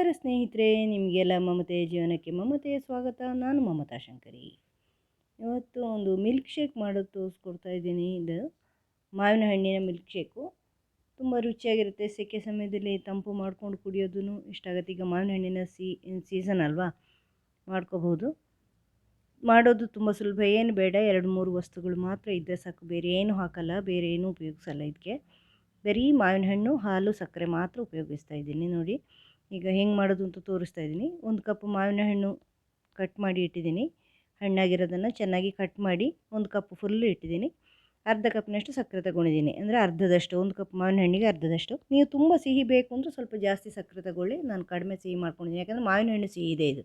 ನಮಸ್ಕಾರ ಸ್ನೇಹಿತರೆ, ನಿಮಗೆಲ್ಲ ಮಮತೆಯ ಜೀವನಕ್ಕೆ ಮಮತೆಯ ಸ್ವಾಗತ. ನಾನು ಮಮತಾ ಶಂಕರಿ. ಇವತ್ತು ಒಂದು ಮಿಲ್ಕ್ ಶೇಕ್ ಮಾಡೋದು ತೋರಿಸ್ಕೊಡ್ತಾ ಇದ್ದೀನಿ. ಇದು ಮಾವಿನ ಹಣ್ಣಿನ ಮಿಲ್ಕ್ ಶೇಕು ತುಂಬ ರುಚಿಯಾಗಿರುತ್ತೆ. ಸೆಕೆ ಸಮಯದಲ್ಲಿ ತಂಪು ಮಾಡ್ಕೊಂಡು ಕುಡಿಯೋದೂ ಇಷ್ಟ ಆಗುತ್ತೆ. ಈಗ ಮಾವಿನ ಹಣ್ಣಿನ ಸೀ, ಸೀಸನ್ ಅಲ್ವಾ? ಮಾಡ್ಕೋಬೋದು. ಮಾಡೋದು ತುಂಬ ಸುಲಭ. ಏನು ಬೇಡ. ಎರಡು, ಮೂರು ವಸ್ತುಗಳು ಮಾತ್ರ ಇದ್ದರೆ ಸಾಕು. ಬೇರೆ ಏನು ಹಾಕಲ್ಲ. ಬೇರೆ ಏನೂ ಉಪಯೋಗಿಸಲ್ಲ ಇದಕ್ಕೆ. ಬರೀ ಮಾವಿನ ಹಣ್ಣು, ಹಾಲು, ಸಕ್ಕರೆ ಮಾತ್ರ ಉಪಯೋಗಿಸ್ತಾ ಇದ್ದೀನಿ. ನೋಡಿ. ಈಗ ಹೆಂಗೆ ಮಾಡೋದು ಅಂತ ತೋರಿಸ್ತಾ ಇದ್ದೀನಿ. ಒಂದು ಕಪ್ ಮಾವಿನ ಹಣ್ಣು ಕಟ್ ಮಾಡಿ ಇಟ್ಟಿದ್ದೀನಿ. ಹಣ್ಣಾಗಿರೋದನ್ನು ಚೆನ್ನಾಗಿ ಕಟ್ ಮಾಡಿ ಒಂದು ಕಪ್ ಫುಲ್ಲು ಇಟ್ಟಿದ್ದೀನಿ. ಅರ್ಧ ಕಪ್ನಷ್ಟು ಸಕ್ಕರೆ ತಗೊಂಡಿದ್ದೀನಿ. ಅಂದರೆ ಅರ್ಧದಷ್ಟು, ಒಂದು ಕಪ್ ಮಾವಿನ ಹಣ್ಣಿಗೆ ಅರ್ಧದಷ್ಟು. ನೀವು ತುಂಬ ಸಿಹಿ ಬೇಕು ಅಂದರೆ ಸ್ವಲ್ಪ ಜಾಸ್ತಿ ಸಕ್ಕರೆ ತಗೊಳ್ಳಿ. ನಾನು ಕಡಿಮೆ ಸಿಹಿ ಮಾಡ್ಕೊಂಡಿದ್ದೀನಿ. ಯಾಕಂದರೆ ಮಾವಿನ ಹಣ್ಣು ಸಿಹಿ ಇದೆ ಇದು.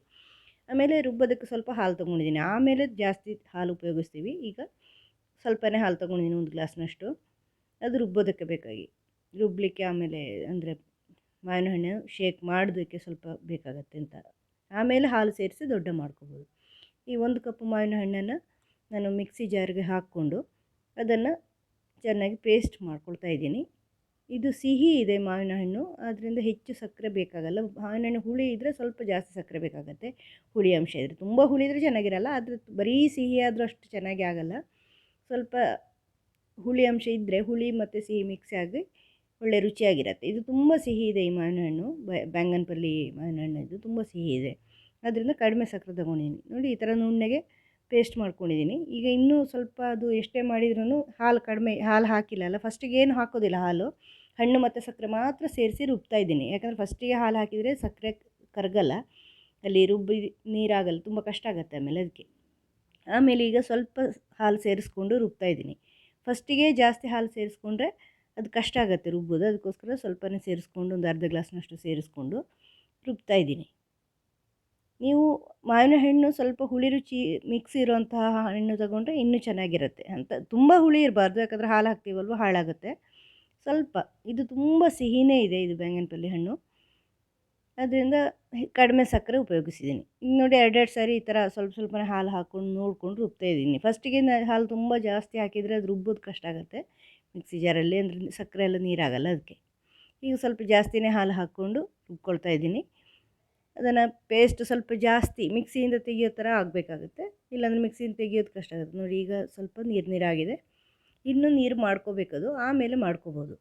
ಆಮೇಲೆ ರುಬ್ಬೋದಕ್ಕೆ ಸ್ವಲ್ಪ ಹಾಲು ತೊಗೊಂಡಿದ್ದೀನಿ. ಆಮೇಲೆ ಜಾಸ್ತಿ ಹಾಲು ಉಪಯೋಗಿಸ್ತೀವಿ. ಈಗ ಸ್ವಲ್ಪನೇ ಹಾಲು ತೊಗೊಂಡಿದ್ದೀನಿ ಒಂದು ಗ್ಲಾಸ್ನಷ್ಟು. ಅದು ರುಬ್ಬೋದಕ್ಕೆ ಬೇಕಾಗಿ. ರುಬ್ಬಲಿಕ್ಕೆ ಆಮೇಲೆ ಅಂದರೆ ಮಾವಿನ ಹಣ್ಣು ಶೇಕ್ ಮಾಡೋದಕ್ಕೆ ಸ್ವಲ್ಪ ಬೇಕಾಗತ್ತೆ ಅಂತ ಆಮೇಲೆ ಹಾಲು ಸೇರಿಸಿ ದೊಡ್ಡ ಮಾಡ್ಕೋಬೋದು. ಈ ಒಂದು ಕಪ್ ಮಾವಿನ ಹಣ್ಣನ್ನು ನಾನು ಮಿಕ್ಸಿ ಜಾರ್ಗೆ ಹಾಕ್ಕೊಂಡು ಅದನ್ನು ಚೆನ್ನಾಗಿ ಪೇಸ್ಟ್ ಮಾಡ್ಕೊಳ್ತಾ ಇದ್ದೀನಿ. ಇದು ಸಿಹಿ ಇದೆ ಮಾವಿನ ಹಣ್ಣು ಆದ್ದರಿಂದ ಹೆಚ್ಚು ಸಕ್ಕರೆ ಬೇಕಾಗಲ್ಲ. ಮಾವಿನ ಹಣ್ಣು ಹುಳಿ ಇದ್ದರೆ ಸ್ವಲ್ಪ ಜಾಸ್ತಿ ಸಕ್ಕರೆ ಬೇಕಾಗತ್ತೆ. ಹುಳಿ ಅಂಶ ಇದ್ದರೆ ತುಂಬ ಹುಳಿ ಇದ್ದರೆ ಚೆನ್ನಾಗಿರಲ್ಲ, ಆದರೆ ಬರೀ ಸಿಹಿ ಆದರೂ ಅಷ್ಟು ಚೆನ್ನಾಗಿ ಆಗಲ್ಲ. ಸ್ವಲ್ಪ ಹುಳಿ ಅಂಶ ಇದ್ದರೆ ಹುಳಿ ಮತ್ತು ಸಿಹಿ ಮಿಕ್ಸ್ ಆಗಿ ಒಳ್ಳೆ ರುಚಿಯಾಗಿರುತ್ತೆ. ಇದು ತುಂಬ ಸಿಹಿ ಇದೆ ಈ ಮಾವಿನ ಹಣ್ಣು ಬ್ಯಾಂಗನ್ಪಲ್ಲಿ ಮಾವಿನ ಹಣ್ಣು ಇದು ತುಂಬ ಸಿಹಿ ಇದೆ. ಅದರಿಂದ ಕಡಿಮೆ ಸಕ್ಕರೆ ತೊಗೊಂಡಿದ್ದೀನಿ ನೋಡಿ ಈ ಥರ ನುಣ್ಣಗೆ ಪೇಸ್ಟ್ ಮಾಡ್ಕೊಂಡಿದ್ದೀನಿ ಈಗ ಇನ್ನೂ ಸ್ವಲ್ಪ ಅದು ಎಷ್ಟೇ ಮಾಡಿದ್ರೂ ಹಾಲು ಕಡಿಮೆ, ಹಾಲು ಹಾಕಿಲ್ಲ ಅಲ್ಲ. ಫಸ್ಟಿಗೆ ಏನು ಹಾಕೋದಿಲ್ಲ ಹಾಲು. ಹಣ್ಣು ಮತ್ತು ಸಕ್ಕರೆ ಮಾತ್ರ ಸೇರಿಸಿ ರುಬ್ತಾ ಇದ್ದೀನಿ. ಯಾಕಂದರೆ ಫಸ್ಟಿಗೆ ಹಾಲು ಹಾಕಿದರೆ ಸಕ್ಕರೆ ಕರಗಲ್ಲ. ಅಲ್ಲಿ ರುಬ್ಬಿ ನೀರಾಗಲ್ಲ. ತುಂಬ ಕಷ್ಟ ಆಗುತ್ತೆ ಆಮೇಲೆ ಅದಕ್ಕೆ. ಆಮೇಲೆ ಈಗ ಸ್ವಲ್ಪ ಹಾಲು ಸೇರಿಸ್ಕೊಂಡು ರುಬ್ತಾ ಇದ್ದೀನಿ. ಫಸ್ಟಿಗೆ ಜಾಸ್ತಿ ಹಾಲು ಸೇರಿಸ್ಕೊಂಡ್ರೆ ಅದು ಕಷ್ಟ ಆಗುತ್ತೆ ರುಬ್ಬೋದು. ಅದಕ್ಕೋಸ್ಕರ ಸ್ವಲ್ಪನೇ ಸೇರಿಸ್ಕೊಂಡು ಒಂದು ಅರ್ಧ ಗ್ಲಾಸ್ನಷ್ಟು ಸೇರಿಸ್ಕೊಂಡು ರುಬ್ತಾ ಇದ್ದೀನಿ. ನೀವು ಮಾವಿನ ಹಣ್ಣು ಸ್ವಲ್ಪ ಹುಳಿ ರುಚಿ ಮಿಕ್ಸ್ ಇರುವಂತಹ ಹಣ್ಣು ತಗೊಂಡ್ರೆ ಇನ್ನೂ ಚೆನ್ನಾಗಿರುತ್ತೆ ಅಂತ. ತುಂಬ ಹುಳಿ ಇರಬಾರ್ದು, ಯಾಕಂದರೆ ಹಾಲು ಹಾಕ್ತೀವಲ್ವ, ಹಾಳಾಗುತ್ತೆ. ಸ್ವಲ್ಪ, ಇದು ತುಂಬ ಸಿಹಿನೇ ಇದೆ ಇದು ಬ್ಯಾಂಗನಪಲ್ಲಿ ಹಣ್ಣು. ಅದರಿಂದ ಕಡಿಮೆ ಸಕ್ಕರೆ ಉಪಯೋಗಿಸಿದ್ದೀನಿ. ಈಗ ನೋಡಿ ಎರಡೆರಡು ಸಾರಿ ಈ ಥರ ಸ್ವಲ್ಪ ಸ್ವಲ್ಪನೇ ಹಾಲು ಹಾಕ್ಕೊಂಡು ನೋಡ್ಕೊಂಡು ರುಬ್ತಾ ಇದ್ದೀನಿ. ಫಸ್ಟಿಗೆ ಹಾಲು ತುಂಬ ಜಾಸ್ತಿ ಹಾಕಿದರೆ ಅದು ರುಬ್ಬೋದು ಕಷ್ಟ ಆಗುತ್ತೆ. ಮಿಕ್ಸಿ ಜಾರಲ್ಲಿ ಅಂದರೆ ಸಕ್ಕರೆ ಎಲ್ಲ ನೀರಾಗಲ್ಲ ಅದಕ್ಕೆ ಈಗ ಸ್ವಲ್ಪ ಜಾಸ್ತಿನೇ ಹಾಲು ಹಾಕ್ಕೊಂಡು ರುಬ್ಕೊಳ್ತಾ ಇದ್ದೀನಿ. ಅದನ್ನು ಪೇಸ್ಟ್ ಸ್ವಲ್ಪ ಜಾಸ್ತಿ ಮಿಕ್ಸಿಯಿಂದ ತೆಗಿಯೋ ಥರ ಆಗಬೇಕಾಗುತ್ತೆ. ಇಲ್ಲಾಂದರೆ ಮಿಕ್ಸಿಯಿಂದ ತೆಗಿಯೋದು ಕಷ್ಟ ಆಗುತ್ತೆ. ನೋಡಿ ಈಗ ಸ್ವಲ್ಪ ನೀರು ನೀರಾಗಿದೆ. ಇನ್ನೂ ನೀರು ಮಾಡ್ಕೋಬೇಕದು. ಆಮೇಲೆ ಮಾಡ್ಕೋಬೋದು.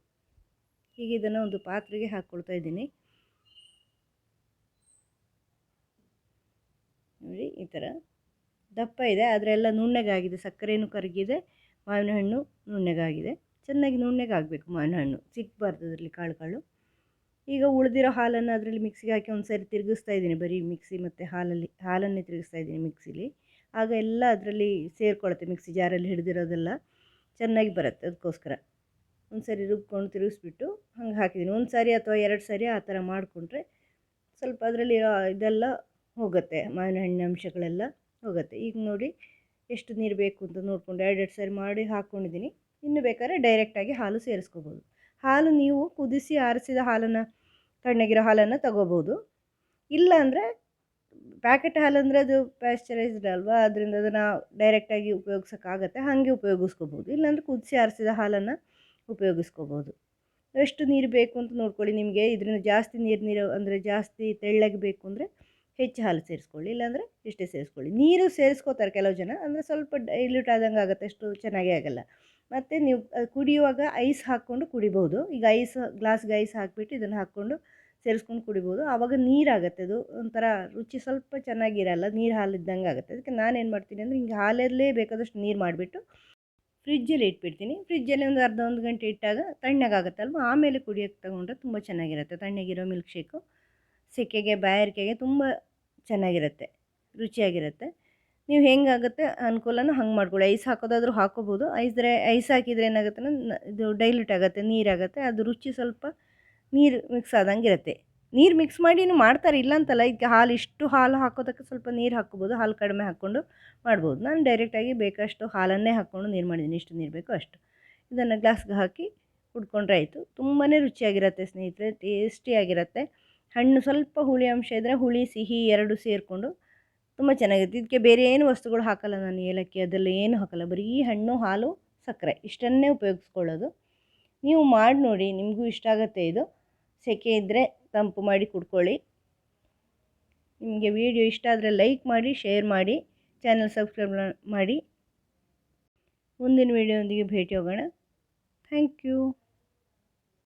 ಈಗ ಇದನ್ನು ಒಂದು ಪಾತ್ರೆಗೆ ಹಾಕ್ಕೊಳ್ತಾ ಇದ್ದೀನಿ. ನೋಡಿ ಈ ಥರ ದಪ್ಪ ಇದೆ, ಆದರೆ ಎಲ್ಲ ನುಣ್ಣಗಾಗಿದೆ. ಸಕ್ಕರೆನೂ ಕರಗಿದೆ, ಮಾವಿನ ಹಣ್ಣು ನುಣ್ಣಗಾಗಿದೆ. ಚೆನ್ನಾಗಿ ನುಣ್ಣಗಾಗಬೇಕು ಮಾವಿನ ಹಣ್ಣು ಸಿಕ್ಕಬಾರ್ದು ಅದರಲ್ಲಿ ಕಾಳುಗಳು ಕಾಳು. ಈಗ ಉಳಿದಿರೋ ಹಾಲನ್ನು ಅದರಲ್ಲಿ ಮಿಕ್ಸಿಗೆ ಹಾಕಿ ಒಂದು ಸರಿ ತಿರುಗಿಸ್ತಾ ಇದ್ದೀನಿ. ಬರೀ ಮಿಕ್ಸಿ ಮತ್ತು ಹಾಲಲ್ಲಿ, ಹಾಲನ್ನೇ ತಿರುಗಿಸ್ತಾ ಇದ್ದೀನಿ ಮಿಕ್ಸಿಲಿ ಆಗ ಎಲ್ಲ ಅದರಲ್ಲಿ ಸೇರಿಕೊಳ್ಳುತ್ತೆ ಮಿಕ್ಸಿ ಜಾರಲ್ಲಿ ಹಿಡಿದಿರೋದೆಲ್ಲ. ಚೆನ್ನಾಗಿ ಬರುತ್ತೆ ಅದಕ್ಕೋಸ್ಕರ ಒಂದು ಸರಿ ರುಬ್ಕೊಂಡು ತಿರುಗಿಸ್ಬಿಟ್ಟು ಹಂಗೆ ಹಾಕಿದ್ದೀನಿ. ಒಂದು ಸಾರಿ ಅಥವಾ ಎರಡು ಸಾರಿ ಆ ಥರ ಮಾಡಿಕೊಂಡ್ರೆ ಸ್ವಲ್ಪ ಅದರಲ್ಲಿ ಇದೆಲ್ಲ ಹೋಗುತ್ತೆ. ಮಾವಿನ ಹಣ್ಣಿನ ಅಂಶಗಳೆಲ್ಲ ಹೋಗುತ್ತೆ. ಈಗ ನೋಡಿ ಎಷ್ಟು ನೀರು ಬೇಕು ಅಂತ ನೋಡಿಕೊಂಡು ಎರಡೆರಡು ಸಾರಿ ಮಾಡಿ ಹಾಕ್ಕೊಂಡಿದ್ದೀನಿ ಇನ್ನು ಬೇಕಾದ್ರೆ ಡೈರೆಕ್ಟಾಗಿ ಹಾಲು ಸೇರಿಸ್ಕೋಬೋದು. ಹಾಲು ನೀವು ಕುದಿಸಿ ಆರಿಸಿದ ಹಾಲನ್ನು, ತಣ್ಣಗಿರೋ ಹಾಲನ್ನು ತಗೋಬೋದು. ಇಲ್ಲ ಅಂದರೆ ಪ್ಯಾಕೆಟ್ ಹಾಲು ಅಂದರೆ ಅದು ಪ್ಯಾಶ್ಚರೈಸ್ಡ್ ಅಲ್ವಾ? ಅದರಿಂದ ಅದನ್ನು ಡೈರೆಕ್ಟಾಗಿ ಉಪಯೋಗಿಸೋಕ್ಕಾಗತ್ತೆ. ಹಾಗೆ ಉಪಯೋಗಿಸ್ಕೋಬೋದು. ಇಲ್ಲಾಂದರೆ ಕುದಿಸಿ ಆರಿಸಿದ ಹಾಲನ್ನು ಉಪಯೋಗಿಸ್ಕೋಬೋದು. ಎಷ್ಟು ನೀರು ಬೇಕು ಅಂತ ನೋಡ್ಕೊಳ್ಳಿ ನಿಮಗೆ. ಇದರಿಂದ ಜಾಸ್ತಿ ನೀರು ನೀರು ಅಂದರೆ ಜಾಸ್ತಿ ತೆಳ್ಳಗೆ ಬೇಕು ಅಂದರೆ ಹೆಚ್ಚು ಹಾಲು ಸೇರಿಸ್ಕೊಳ್ಳಿ. ಇಲ್ಲಾಂದರೆ ಇಷ್ಟೇ ಸೇರಿಸ್ಕೊಳ್ಳಿ. ನೀರು ಸೇರಿಸ್ಕೋತಾರೆ ಕೆಲವು ಜನ. ಅಂದರೆ ಸ್ವಲ್ಪ ಡೈಲ್ಯೂಟ್ ಆದಂಗೆ ಆಗುತ್ತೆ. ಅಷ್ಟು ಚೆನ್ನಾಗೇ ಆಗಲ್ಲ. ಮತ್ತು ನೀವು ಕುಡಿಯುವಾಗ ಐಸ್ ಹಾಕ್ಕೊಂಡು ಕುಡಿಬೋದು. ಈಗ ಐಸ್, ಗ್ಲಾಸ್ಗೆ ಐಸ್ ಹಾಕಿಬಿಟ್ಟು ಇದನ್ನು ಹಾಕ್ಕೊಂಡು ಸೇರಿಸ್ಕೊಂಡು ಕುಡಿಬೋದು. ಆವಾಗ ನೀರಾಗತ್ತೆ. ಅದು ಒಂಥರ ರುಚಿ ಸ್ವಲ್ಪ ಚೆನ್ನಾಗಿರಲ್ಲ, ನೀರು ಹಾಲು ಇದ್ದಂಗೆ ಆಗುತ್ತೆ. ಅದಕ್ಕೆ ನಾನೇನು ಮಾಡ್ತೀನಿ ಅಂದರೆ ಹಿಂಗೆ ಹಾಲಲ್ಲೇ ಬೇಕಾದಷ್ಟು ನೀರು ಮಾಡಿಬಿಟ್ಟು ಫ್ರಿಜ್ಜಲ್ಲಿ ಇಟ್ಬಿಡ್ತೀನಿ. ಫ್ರಿಜ್ಜಲ್ಲಿ ಒಂದು ಅರ್ಧ ಒಂದು ಗಂಟೆ ಇಟ್ಟಾಗ ತಣ್ಣಗಾಗುತ್ತಲ್ವ ಆಮೇಲೆ ಕುಡಿಯೋಕ್ಕೆ ತಗೊಂಡ್ರೆ ತುಂಬ ಚೆನ್ನಾಗಿರುತ್ತೆ. ತಣ್ಣಗಿರೋ ಮಿಲ್ಕ್ ಶೇಕು ಸೆಕೆಗೆ ಬಾಯಾರಿಕೆಗೆ ತುಂಬ ಚೆನ್ನಾಗಿರುತ್ತೆ. ರುಚಿಯಾಗಿರುತ್ತೆ. ನೀವು ಹೆಂಗಾಗುತ್ತೆ ಅನುಕೂಲನೂ ಹಂಗೆ ಮಾಡ್ಕೊಳ್ಳಿ. ಐಸ್ ಹಾಕೋದಾದರೂ ಹಾಕೋಬೋದು. ಐಸ್ರೆ ಐಸ್ ಹಾಕಿದರೆ ಏನಾಗುತ್ತೆ ಇದು ಡೈಲ್ಯೂಟ್ ಆಗುತ್ತೆ, ನೀರಾಗುತ್ತೆ. ಅದು ರುಚಿ ಸ್ವಲ್ಪ ನೀರು ಮಿಕ್ಸ್ ಆದಂಗೆ ಇರುತ್ತೆ. ನೀರು ಮಿಕ್ಸ್ ಮಾಡಿನೂ ಮಾಡ್ತಾರೆ. ಇಲ್ಲ ಅಂತಲ್ಲ ಇದಕ್ಕೆ ಹಾಲು ಇಷ್ಟು ಹಾಲು ಹಾಕೋದಕ್ಕೆ ಸ್ವಲ್ಪ ನೀರು ಹಾಕ್ಕೋಬೋದು. ಹಾಲು ಕಡಿಮೆ ಹಾಕ್ಕೊಂಡು ಮಾಡ್ಬೋದು. ನಾನು ಡೈರೆಕ್ಟಾಗಿ ಬೇಕಷ್ಟು ಹಾಲನ್ನೇ ಹಾಕ್ಕೊಂಡು ನೀರು ಮಾಡಿದ್ದೀನಿ. ಇಷ್ಟು ನೀರು ಬೇಕೋ ಅಷ್ಟು. ಇದನ್ನು ಗ್ಲಾಸ್ಗೆ ಹಾಕಿ ಕುಡ್ಕೊಂಡ್ರೆ ಆಯಿತು. ತುಂಬಾ ರುಚಿಯಾಗಿರುತ್ತೆ ಸ್ನೇಹಿತರೆ. ಟೇಸ್ಟಿಯಾಗಿರುತ್ತೆ. ಹಣ್ಣು ಸ್ವಲ್ಪ ಹುಳಿ ಅಂಶ ಇದ್ದರೆ ಹುಳಿ, ಸಿಹಿ ಎರಡು ಸೇರಿಕೊಂಡು ತುಂಬ ಚೆನ್ನಾಗಿರುತ್ತೆ. ಇದಕ್ಕೆ ಬೇರೆ ಏನು ವಸ್ತುಗಳು ಹಾಕಲ್ಲ ನಾನು ಏಲಕ್ಕಿ, ಅದೆಲ್ಲ ಏನು ಹಾಕಲ್ಲ. ಬರೀ ಹಣ್ಣು, ಹಾಲು, ಸಕ್ಕರೆ ಇಷ್ಟನ್ನೇ ಉಪಯೋಗಿಸ್ಕೊಳ್ಳೋದು. ನೀವು ಮಾಡಿ ನೋಡಿ, ನಿಮಗೂ ಇಷ್ಟ ಆಗುತ್ತೆ ಇದು. ಸೆಕೆ ಇದ್ದರೆ ತಂಪು ಮಾಡಿ ಕುಡ್ಕೊಳ್ಳಿ. ನಿಮಗೆ ವಿಡಿಯೋ ಇಷ್ಟ ಆದರೆ ಲೈಕ್ ಮಾಡಿ, ಶೇರ್ ಮಾಡಿ, ಚಾನಲ್ ಸಬ್ಸ್ಕ್ರೈಬ್ ಮಾಡಿ. ಮುಂದಿನ ವಿಡಿಯೋದೊಂದಿಗೆ ಭೇಟಿ ಹೋಗೋಣ ಥ್ಯಾಂಕ್ ಯು.